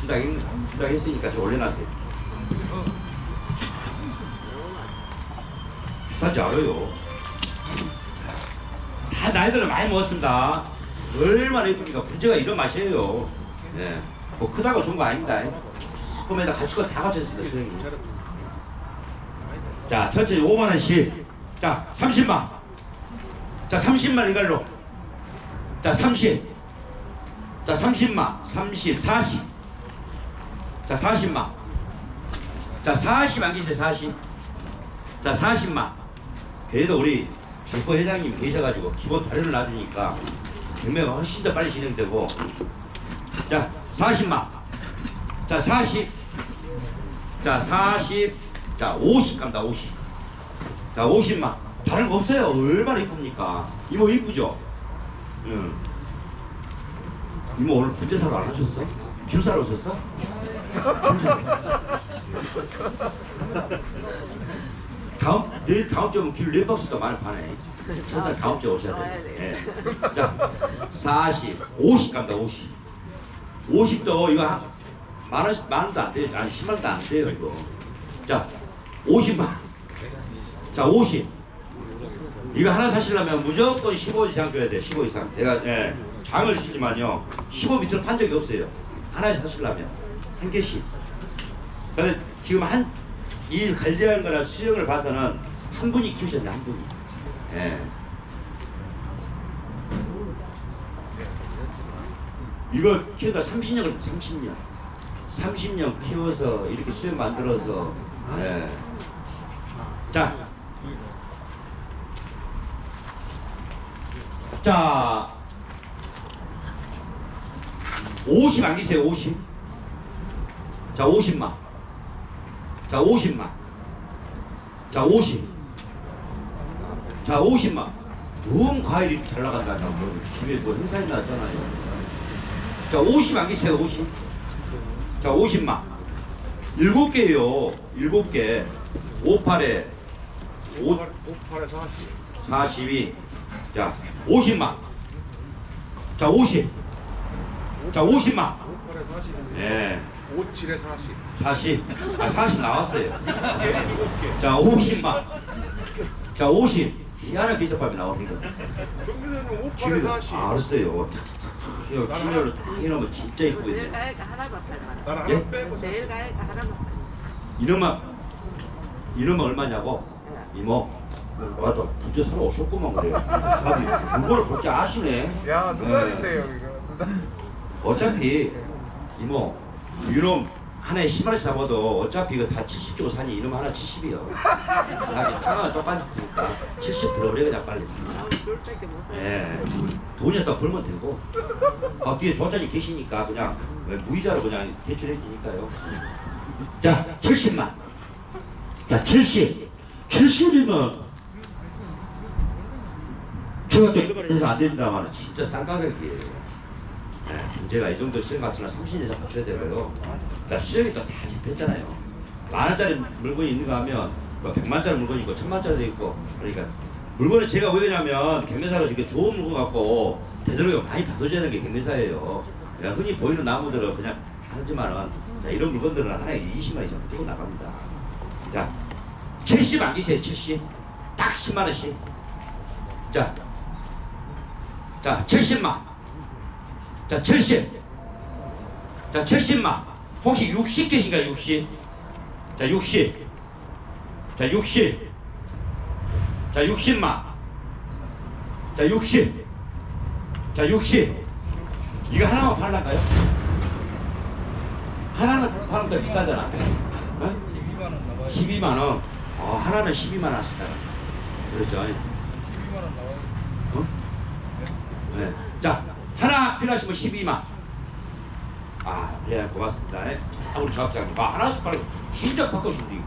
준다, 준다 했으니까 저 올려놨어요. 비싼지 알아요. 다 나이들은 많이 먹었습니다. 얼마나 예쁘니까 문제가 이런 맛이에요. 예. 뭐 크다고 좋은 거 아닙니다. 조금에다 갖출 거다 갖췄습니다, 선생님. 자, 천천히 5만 원씩. 자, 30만. 자, 30만 이걸로. 자, 30. 자, 30만. 30, 40. 자, 40만. 자, 40안 계세요, 40. 자, 40만. 그래도 우리 정부 회장님 계셔가지고 기본 다리를 놔주니까 경매가 훨씬 더 빨리 진행되고. 자, 40만. 자, 40. 자, 40. 자, 50 갑니다, 50. 자, 50만. 다른 거 없어요. 얼마나 이쁩니까? 이모 이쁘죠? 응. 이모 오늘 사러 안 하셨어? 줄 사러 오셨어? 다음 내일 다음 주면 길네 박스가 많이 파네. 천천 다음 주에 오셔야 돼. 예. 자, 40, 50 갑니다. 50. 50도 이거 한, 만 원씩 만 원도 안 돼요. 아니 10만 원도 안 돼요 이거. 자, 50만. 자, 50. 이거 하나 사시려면 무조건 15 이상 줘야 돼. 15 이상. 내가 예, 장을 치지만요. 15 밑으로 판 적이 없어요. 하나 사시려면 한 개씩. 근데 지금 한 일 관리하는 거나 수영을 봐서는 한 분이 키우셨네 한 분이. 예. 이거 키우다 30년 걸렸 30년. 30년 키워서 이렇게 수영 만들어서 예. 자. 자. 50 안 계세요 50. 자 50만. 자 50만. 자 50. 자 50만. 너무 과일이 잘 나간다. 자, 뭐, 집에 뭐 행사에 나왔잖아요. 자 50안 계세요 50. 자 50만. 일곱 개요. 일곱 개. 58에 5, 58에 40. 42. 자 50만. 자 50. 자 50만. 58에 40. 예. 57에 40. 40. 아 40 나왔어요. 개 7개. 자 50만. 자 50. 희한한 기사밥이 나오는 거. 경기도는 58에 40. 아, 알았어요. 이거 김열로 딱 이러면 진짜 내일 이쁘거든요. 가니까 하나만 팔만. 나는 예? 하나 빼고 40. 내일 가니까 하나만 팔. 이놈만 이놈만 얼마냐고? 이모. 와또 부채 사러 오셨구만 그래요. 아니, 물건을 볼줄 아시네. 야 네. 누나인데요 이거 누나. 어차피 이모 이놈 하나에 10만 원씩 잡아도 어차피 이거 다 70 주고 사니 이놈 하나 70이요. 나게 상황은 똑같으니까 70 들어오래 그냥 빨리. 예. 돈이었다 벌면 되고. 아, 뒤에 조자님 계시니까 그냥 무이자로 그냥 대출해 주니까요. 자, 70만. 자, 70. 70이면 제가 또 해서 안 된다만 진짜 싼 가격이에요. 네, 문제가 이 정도 시험 같으면 30년 이상 맞춰야 되고요. 그러니까 시험이 또다 집했잖아요. 만 원짜리 물건이 있는가 하면 뭐 100만짜리 물건이 있고 1000만짜리도 있고 그러니까 물건을 제가 왜 그러냐면 경매사로 이렇게 좋은 물건 갖고 되도록 많이 받아줘야 되는 게 경매사예요. 그냥 흔히 보이는 나무들은 그냥 하지만은 자, 이런 물건들은 하나에 20만 이상 무조건 나갑니다. 자, 70안 계세요, 70. 딱 10만 원씩. 자, 자, 70만. 자, 70. 자, 70만. 혹시 60 계신가요, 60? 자, 60. 자, 60. 자, 60만. 자, 60. 자, 60. 이거 하나만 팔란가요? 하나는 팔면 더 비싸잖아. 어? 12만 원 나와요. 12만 원. 어, 하나는 12만 원 하시다가. 그렇죠. 12만 원 나와요. 어? 네. 필요하시면 12만. 아, 예, 고맙습니다. 아, 우리 조합장님. 아, 하나씩 팔고 진짜 바꿔주는데.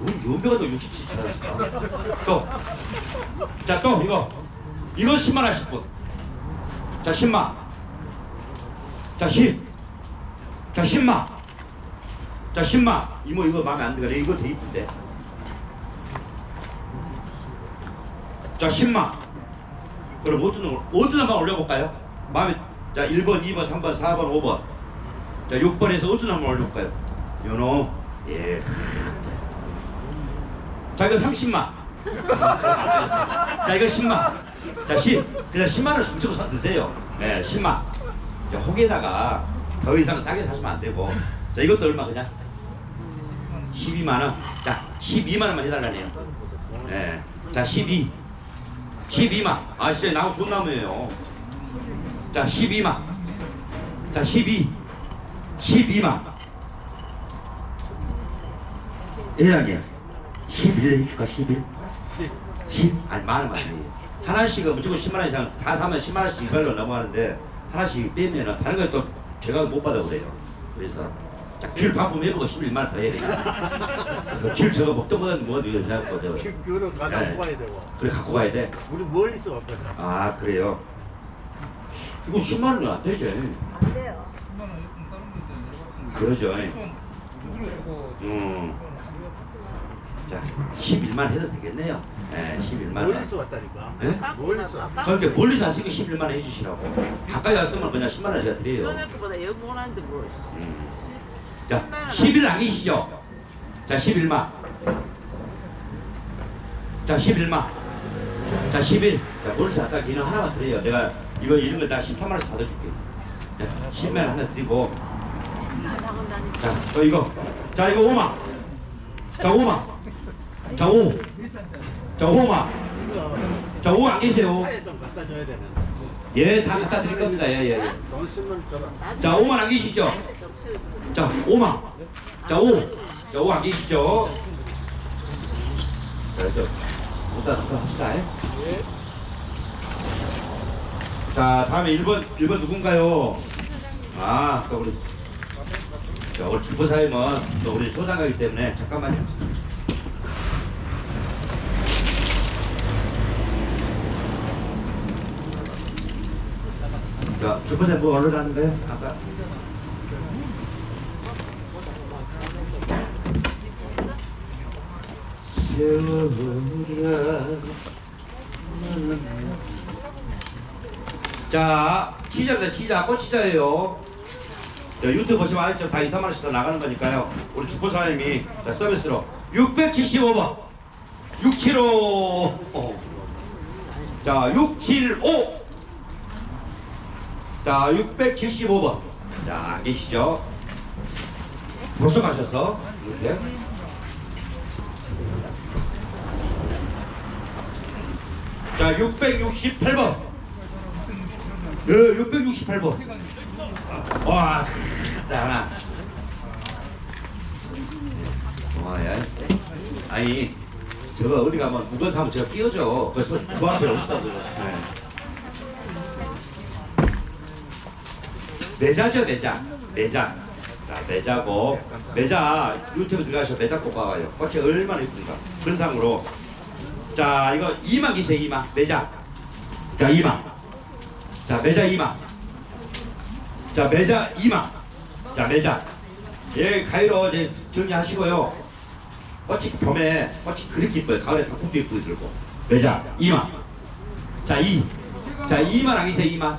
우리 유명한 거 67천 또. 자, 또 이거. 이거 10만 하실 분. 자, 10만. 자, 10. 자, 10만. 자, 10만. 이모 이거 마음에 안 들어. 이거 되게 이쁜데. 자, 10만. 그럼 어떤 놈, 어떤 놈만 올려볼까요? 마음에, 자, 1번, 2번, 3번, 4번, 5번. 자 6번에서 어떤 한번 올려볼까요? 요놈 예. 자 이거 30만 자 이거 10만 자 10. 그냥 10만 원 숨치고 사 드세요 예 10만 자 혹에다가 더 이상 싸게 사시면 안 되고 자 이것도 얼마 그냥 12만 원. 자, 12만 원만 해달라네요. 예. 자, 12. 12만. 아, 진짜 나무 좋은 나무예요. 자, 12만. 자, 12. 12만. 회장님, 11 해줄까, 11? 10? 아니, 만 원만 해. 하나씩은 무조건 10만 원 이상 다 사면 10만 원씩 이걸로 넘어가는데 하나씩 빼면은 다른 거또 제가 못 받아 그래요. 그래서 자, 귤 반품 해보고 11만 원 더 해야 되겠다. 귤 저거 먹던 거는 뭐가 되게 생각거든. 그거는 가다 네. 뽑아야 되고 그래 갖고 가야 돼. 우리 멀리서 왔거든 아 그래요. 이거 10만 원은 안 되죠. 안 돼요. 10만 원 예쁜 다른 데인데 내려갔던 거. 그러죠. 음. 자, 11만 해도 되겠네요. 예, 11만 원. 멀리서 왔다니까 예? 멀리서 왔다 그러니까 멀리서 왔으니까 11만 원 해주시라고. 가까이 왔으면 그냥 10만 원 제가 드려요. 전에 거보다 영원한데 뭘. 음. 자, 11 아니시죠? 자, 11만. 자, 11만. 자, 11. 자, 멀리서 아까 기는 하나만 드려요. 내가 이거 이런 거 다 13만 원씩 받아줄게. 자, 10만 원 하나 드리고. 자, 또 이거. 자, 이거 5만. 자, 5만. 자, 5. 자, 5만. 자, 5 안 계세요. 좀 갖다 줘야 되는 예, 다 갖다 드릴 겁니다. 예, 예, 예. 돈 쓰면 줘라 자, 5만 안 계시죠? 자, 5만. 자, 5. 자, 5 안 계시죠? 자, 저, 일단 또 합시다. 예. 자, 다음에 1번, 1번 누군가요? 아, 또 우리. 자, 오늘 주부사님은 또 우리 소장가기 때문에 잠깐만요. 자, 주부사님 뭐 얼른 하는데요? 아까. 세월아 자 치자입니다. 치자. 꽃치자예요. 자, 유튜브 보시면 알죠? 다 2, 3만원씩 더 나가는 거니까요. 우리 주포사님이 자, 서비스로 675번. 675자675 자 675번. 자 계시죠? 벌써 가셨어 이렇게. 자, 668번. 예, 668번. 와, 자, 하나. 와, 야. 아니, 저거 어디 가면 무거운 사람 제가 끼워줘. 그래서 그 앞에 없어. 네. 매자죠, 매자. 매자. 자, 매자고. 매자, 유튜브 들어가서 매자 꼭 봐봐요. 꽃이 얼마나 이쁜가. 근상으로. 자 이거 2만 기세요 2만 매자 자 2만 자 매자 2만 자 매자 2만 자 매자. 예 가위로 이제 정리하시고요. 꽃이 봄에 꽃이 그렇게 이뻐요. 가을에 단풍도 이쁘게 들고. 매자 2만 자2 자 2만 아기세요 2만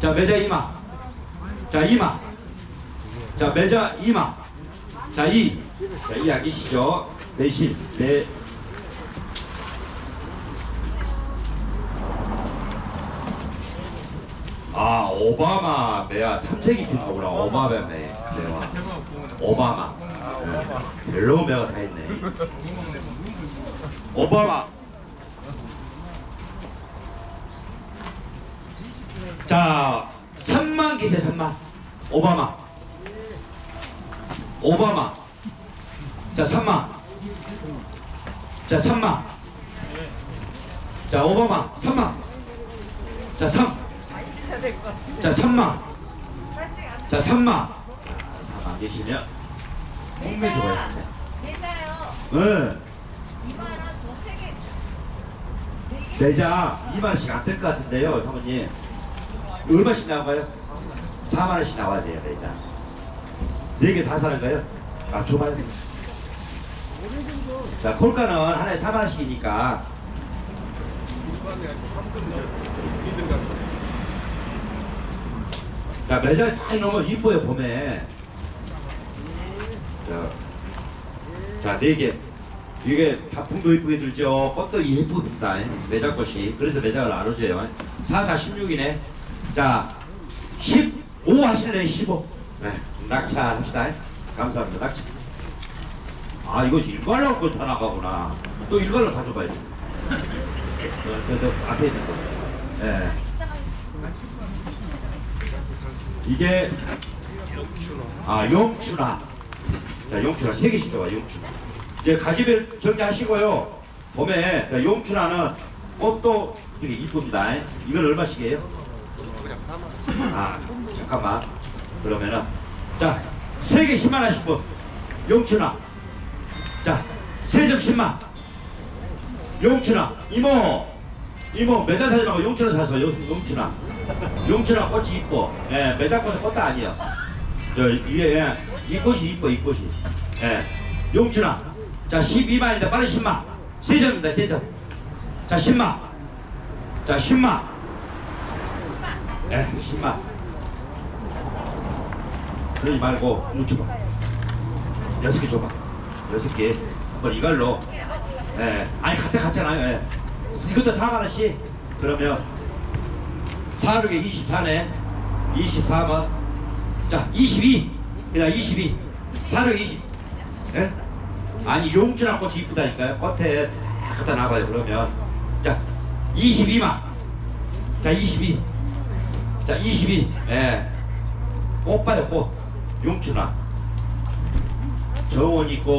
자 매자 2만 자 2만 자 매자 2만 자2 자2 아기시죠? 내신 네 아 오바마 매야 삼색이 핀거구나. 오바마 매. 매와 오바마. 네. 별로 매가 다 있네. 오바마. 자 3만 기세 3만. 오바마. 오바마. 자 3만. 자 3만. 자 오바마. 3만. 자 3. 자 3만 자 3만 3만 계시면 홍매 줘야 돼 괜찮아요. 네. 2만 원, 저세 개. 내자 2만원씩 안 될 것 같은데요 사모님 얼마씩 나와요? 4만원씩 나와야 돼요 내자 4개 다 사는가요? 아 줘봐요 자 콜가는 하나에 4만원씩이니까 일반에 3등 2등 같은 자, 매장이 다 너무 이뻐요, 봄에. 자, 자, 네 개. 이게 가풍도 이쁘게 들죠. 꽃도 예쁩니다. 매장 꽃이. 그래서 매장을 나눠줘요. 4, 4, 16이네. 자, 15 하실래요? 15. 네, 낙차 합시다. 감사합니다. 낙차. 아, 이거 일괄로 다 나가구나. 또 일괄로 가져가야지. 어, 저, 저, 앞에 있는 거. 예. 이게 아 용추나 자 용추나 세 개씩 들어가 용추나 이제 가지별 정리하시고요. 봄에 자, 용추나는 꽃도 되게 이쁩니다. 이건 얼마씩이에요? 아 잠깐만. 그러면은 자세 개 10만 원씩 분 용추나 자세 점 10만. 용추나 이모 이모 매장 사지 말고 용추나 사서 용- 용추나 용추나 꽃이 이뻐. 예 매장 꽃은 꽃도 아니야. 저 위에 예, 이 꽃이 이뻐 이 꽃이. 예. 용추나 자 12만인데 빨리 10만. 세점입니다 세점 자 10만. 자 10만. 예 10만. 그러지 말고 줘봐. 여섯 개 줘봐. 여섯 개. 한번 이걸로. 예. 아니 갖다 갔잖아요. 예. 이것도 4만 원씩 그러면 4륙에 24네 24만 자 22. 그냥 22. 4륙 20. 예? 아니 용준한 꽃이 이쁘다니까요. 꽃에 다 갖다 놔봐요. 그러면 자 22만. 자 22. 자 22. 예. 꽃 봐요 꽃. 용춘아. 정원 있고